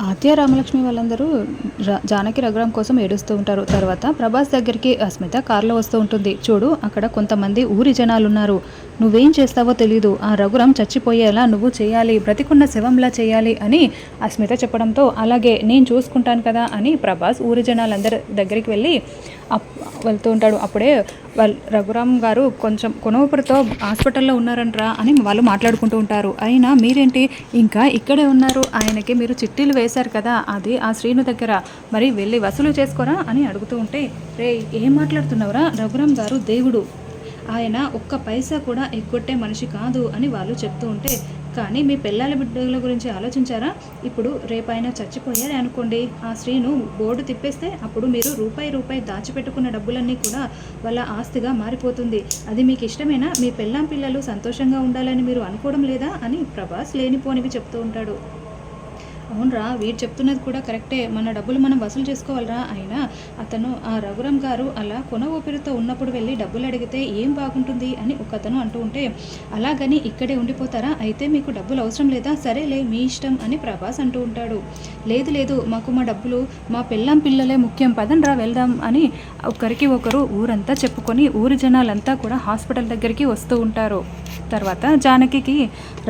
ఆత్య రామలక్ష్మి వాళ్ళందరూ జానకి రఘురామ్ కోసం ఏడుస్తూ ఉంటారు. తర్వాత ప్రభాస్ దగ్గరికి అస్మిత కారులో వస్తూ ఉంటుంది. చూడు అక్కడ కొంతమంది ఊరి జనాలు ఉన్నారు నువ్వేం చేస్తావో తెలీదు. ఆ రఘురామ్ చచ్చిపోయేలా నువ్వు చేయాలి. బ్రతికున్న శవంలా చేయాలి అని అస్మిత చెప్పడంతో అలాగే నేను చూసుకుంటాను కదా అని ప్రభాస్ ఊరి జనాలందరి దగ్గరికి వెళ్ళి అప్ వెళ్తూ ఉంటాడు. అప్పుడే వాళ్ళు రఘురామ్ గారు కొంచెం కొనవపురితో హాస్పిటల్లో ఉన్నారంట్రా అని వాళ్ళు మాట్లాడుకుంటూ ఉంటారు. అయినా మీరేంటి? ఇంకా ఇక్కడే ఉన్నారు. ఆయనకి మీరు చిట్టీలు వేశారు కదా అది ఆ శ్రీను దగ్గర. మరి వెళ్ళి వసూలు చేసుకోరా అని అడుగుతూ ఉంటే రే ఏం మాట్లాడుతున్నావురా? రఘురామ్ గారు దేవుడు. ఆయన ఒక్క పైసా కూడా ఎగ్గొట్టే మనిషి కాదు అని వాళ్ళు చెప్తూ ఉంటే కానీ మీ పిల్లల బిడ్డల గురించి ఆలోచించారా? ఇప్పుడు రేపు ఆయన చచ్చిపోయారే అనుకోండి. ఆ శ్రీను బోర్డు తిప్పేస్తే అప్పుడు మీరు రూపాయి రూపాయి దాచిపెట్టుకున్న డబ్బులన్నీ కూడా వాళ్ళ ఆస్తిగా మారిపోతుంది. అది మీకు ఇష్టమేనా? మీ పెళ్ళాం పిల్లలు సంతోషంగా ఉండాలని మీరు అనుకోవడం లేదా అని ప్రభాస్ లేనిపోనివి చెప్తూ ఉంటాడు. అవునరా వీడు చెప్తున్నది కూడా కరెక్టే. మన డబ్బులు మనం వసూలు చేసుకోవాలరా అయినా అతను ఆ రఘురామ్ గారు అలా కొన ఊపిరితో ఉన్నప్పుడు వెళ్ళి డబ్బులు అడిగితే ఏం బాగుంటుంది అని ఒక అతను అంటూ ఉంటే అలాగని ఇక్కడే ఉండిపోతారా? అయితే మీకు డబ్బులు అవసరం లేదా? సరేలే మీ ఇష్టం అని ప్రభాస్ అంటూ ఉంటాడు. లేదు లేదు మాకు మా డబ్బులు మా పిల్లం పిల్లలే ముఖ్యం. పదండ్రా వెళ్దాం అని ఒకరికి ఒకరు ఊరంతా చెప్పుకొని ఊరి జనాలంతా కూడా హాస్పిటల్ దగ్గరికి వస్తూ ఉంటారు. తర్వాత జానకికి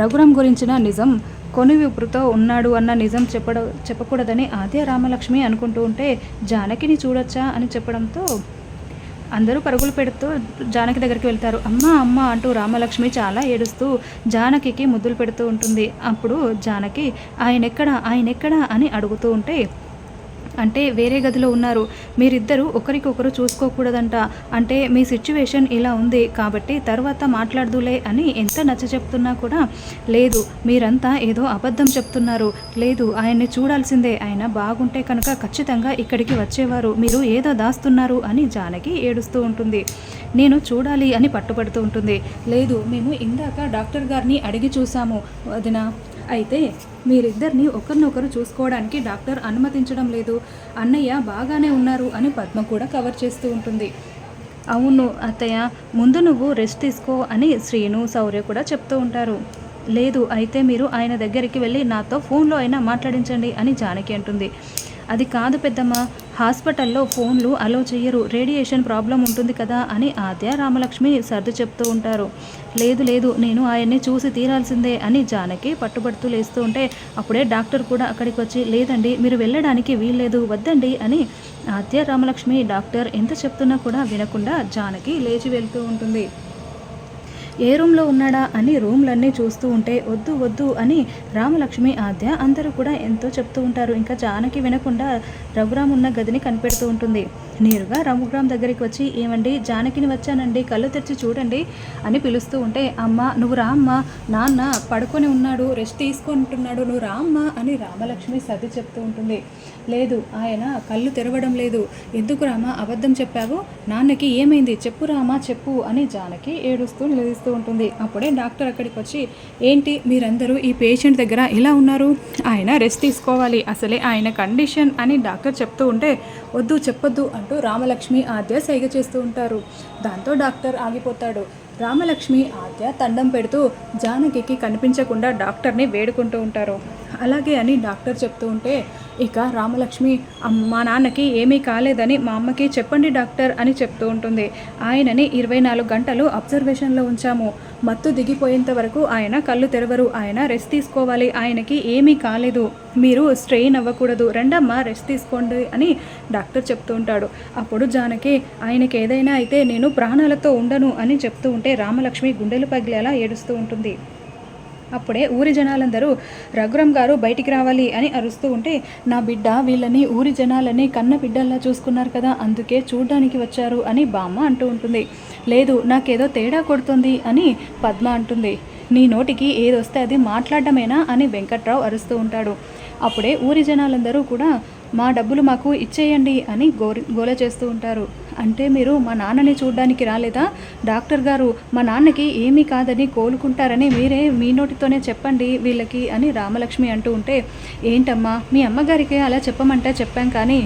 రఘురామ్ గురించిన నిజం కొనువిపురుతో ఉన్నాడు అన్న నిజం చెప్పడ చెప్పకూడదని ఆద్య రామలక్ష్మి అనుకుంటూ ఉంటే జానకిని చూడొచ్చా అని చెప్పడంతో అందరూ పరుగులు పెడుతూ జానకి దగ్గరికి వెళ్తారు. అమ్మ అమ్మ అంటూ రామలక్ష్మి చాలా ఏడుస్తూ జానకికి ముద్దులు పెడుతూ ఉంటుంది. అప్పుడు జానకి ఆయన ఎక్కడ ఆయన ఎక్కడ అని అడుగుతూ ఉంటే అంటే వేరే గదిలో ఉన్నారు. మీరిద్దరూ ఒకరికొకరు చూసుకోకూడదంట. అంటే మీ సిచ్యువేషన్ ఇలా ఉంది కాబట్టి తర్వాత మాట్లాడదులే అని ఎంత నచ్చ చెప్తున్నా కూడా లేదు. మీరంతా ఏదో అబద్ధం చెప్తున్నారు. లేదు ఆయన్ని చూడాల్సిందే. ఆయన బాగుంటే కనుక ఖచ్చితంగా ఇక్కడికి వచ్చేవారు. మీరు ఏదో దాస్తున్నారు అని జానకి ఏడుస్తూ ఉంటుంది. నేను చూడాలి అని పట్టుబడుతూ ఉంటుంది. లేదు మేము ఇందాక డాక్టర్ గారిని అడిగి చూసాము వదిన అయితే మీరిద్దరిని ఒకరినొకరు చూసుకోవడానికి డాక్టర్ అనుమతించడం లేదు. అన్నయ్య బాగానే ఉన్నారు అని పద్మ కూడా కవర్ చేస్తూ ఉంటుంది. అవును అత్తయ్య ముందు నువ్వు రెస్ట్ తీసుకో అని శ్రీను శౌర్య కూడా చెప్తూ ఉంటారు. లేదు అయితే మీరు ఆయన దగ్గరికి వెళ్ళి నాతో ఫోన్లో అయినా మాట్లాడించండి అని జానకి అంటుంది. అది కాదు పెద్దమ్మ హాస్పిటల్లో ఫోన్లు అలో చేయరు రేడియేషన్ ప్రాబ్లం ఉంటుంది కదా అని ఆద్య రామలక్ష్మి సర్ది చెప్తూ ఉంటారు. లేదు లేదు నేను ఆయన్ని చూసి తీరాల్సిందే అని జానకి పట్టుబడుతూ లేస్తూ ఉంటే అప్పుడే డాక్టర్ కూడా అక్కడికి వచ్చి లేదండి మీరు వెళ్ళడానికి వీల్లేదు వద్దండి అని ఆద్య రామలక్ష్మి డాక్టర్ ఎంత చెప్తున్నా కూడా వినకుండా జానకి లేచి వెళ్తూ ఉంటుంది. ఏ రూమ్లో ఉన్నాడా అని రూమ్లన్నీ చూస్తూ ఉంటే వద్దు వద్దు అని రామలక్ష్మి ఆద్య అందరూ కూడా ఎంతో చెప్తూ ఉంటారు. ఇంకా జానకి వినకుండా రఘురామ్ ఉన్న గదిని కనిపెడుతూ ఉంటుంది. నేరుగా రఘురామ్ దగ్గరికి వచ్చి ఏమండి జానకిని వచ్చానండి కళ్ళు తెరిచి చూడండి అని పిలుస్తూ ఉంటే అమ్మ నువ్వు రామ్మ నాన్న పడుకొని ఉన్నాడు రెస్ట్ తీసుకుంటున్నాడు నువ్వు రామ్మ అని రామలక్ష్మి సర్ది చెప్తూ ఉంటుంది. లేదు ఆయన కళ్ళు తెరవడం లేదు. ఎందుకు రామా అబద్ధం చెప్పావు? నాన్నకి ఏమైంది? చెప్పు రామా చెప్పు అని జానకి ఏడుస్తూ నిలదీస్తూ ఉంటుంది. అప్పుడే డాక్టర్ అక్కడికి వచ్చి ఏంటి మీరందరూ ఈ పేషెంట్ దగ్గర ఇలా ఉన్నారు? ఆయన రెస్ట్ తీసుకోవాలి. అసలే ఆయన కండిషన్ అని డాక్టర్ చెప్తూ ఉంటే వద్దు చెప్పొద్దు అంటూ రామలక్ష్మి ఆద్య సైగ చేస్తూ ఉంటారు. దాంతో డాక్టర్ ఆగిపోతాడు. రామలక్ష్మి ఆద్య తండం పెడుతూ జానకి కనిపించకుండా డాక్టర్ని వేడుకుంటూ ఉంటారు. అలాగే అని డాక్టర్ చెప్తూ ఉంటే ఇక రామలక్ష్మి మా నాన్నకి ఏమీ కాలేదని మా అమ్మకి చెప్పండి డాక్టర్ అని చెప్తూ ఉంటుంది. ఆయనని ఇరవై నాలుగు గంటలు అబ్జర్వేషన్లో ఉంచాము. మత్తు దిగిపోయేంత వరకు ఆయన కళ్ళు తెరవరు. ఆయన రెస్ట్ తీసుకోవాలి. ఆయనకి ఏమీ కాలేదు. మీరు స్ట్రెయిన్ అవ్వకూడదు. రెండమ్మ రెస్ట్ తీసుకోండి అని డాక్టర్ చెప్తూ ఉంటాడు. అప్పుడు జానకి ఆయనకి ఏదైనా అయితే నేను ప్రాణాలతో ఉండను అని చెప్తూ ఉంటే రామలక్ష్మి గుండెలు పగిలేలా ఏడుస్తూ ఉంటుంది. అప్పుడే ఊరి జనాలందరూ రఘురామ్ గారు బయటికి రావాలి అని అరుస్తూ ఉంటే నా బిడ్డ వీళ్ళని ఊరి జనాలని కన్న బిడ్డల్లా చూసుకున్నారు కదా అందుకే చూడ్డానికి వచ్చారు అని బామ్మ అంటూ ఉంటుంది. లేదు నాకేదో తేడా కొడుతుంది అని పద్మ అంటుంది. నీ నోటికి ఏదొస్తే అది మాట్లాడడమేనా అని వెంకట్రావు అరుస్తూ ఉంటాడు. అప్పుడే ఊరి జనాలందరూ కూడా మా డబ్బులు మాకు ఇచ్చేయండి అని గోరి గోల చేస్తూ ఉంటారు. అంటే మీరు మా నాన్నని చూడడానికి రాలేదా? డాక్టర్ గారు మా నాన్నకి ఏమీ కాదని కోలుకుంటారని మీరే మీ నోటితోనే చెప్పండి వీళ్ళకి అని రామలక్ష్మి అంటూ ఉంటే ఏంటమ్మా మీ అమ్మగారికి అలా చెప్పమంటే చెప్పాం కానీ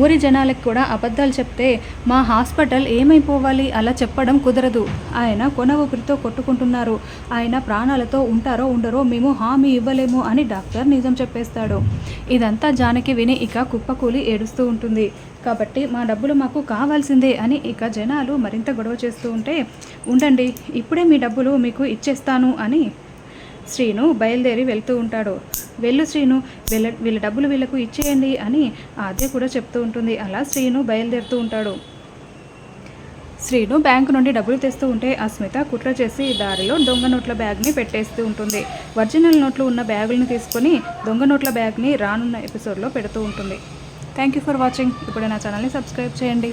ఊరి జనాలకు కూడా అబద్ధాలు చెప్తే మా హాస్పిటల్ ఏమైపోవాలి? అలా చెప్పడం కుదరదు. ఆయన కొన ఊపిరితో కొట్టుకుంటున్నారు. ఆయన ప్రాణాలతో ఉంటారో ఉండరో మేము హామీ ఇవ్వలేము అని డాక్టర్ నిజం చెప్పేస్తాడు. ఇదంతా జానకి విని ఇక కుప్పకూలి ఏడుస్తూ ఉంటుంది. కాబట్టి మా డబ్బులు మాకు కావాల్సిందే అని ఇక జనాలు మరింత గొడవ చేస్తూ ఉంటే ఉండండి ఇప్పుడే మీ డబ్బులు మీకు ఇచ్చేస్తాను అని శ్రీను బయలుదేరి వెళ్తూ ఉంటాడు. వెళ్ళు శ్రీను వీళ్ళ వీళ్ళ డబ్బులు వీళ్ళకు ఇచ్చేయండి అని ఆద్య కూడా చెప్తూ ఉంటుంది. అలా శ్రీను బయలుదేరుతూ ఉంటాడు. శ్రీను బ్యాంకు నుండి డబ్బులు తెస్తూ ఉంటే అస్మిత కుట్ర చేసి దారిలో దొంగ నోట్ల బ్యాగ్ని పెట్టేస్తూ ఉంటుంది. ఒరిజినల్ నోట్లు ఉన్న బ్యాగులను తీసుకొని దొంగ నోట్ల బ్యాగ్ని రానున్న ఎపిసోడ్లో పెడుతూ ఉంటుంది. థ్యాంక్ యూ ఫర్ వాచింగ్ ఇప్పుడు నా ఛానల్ని సబ్స్క్రైబ్ చేయండి.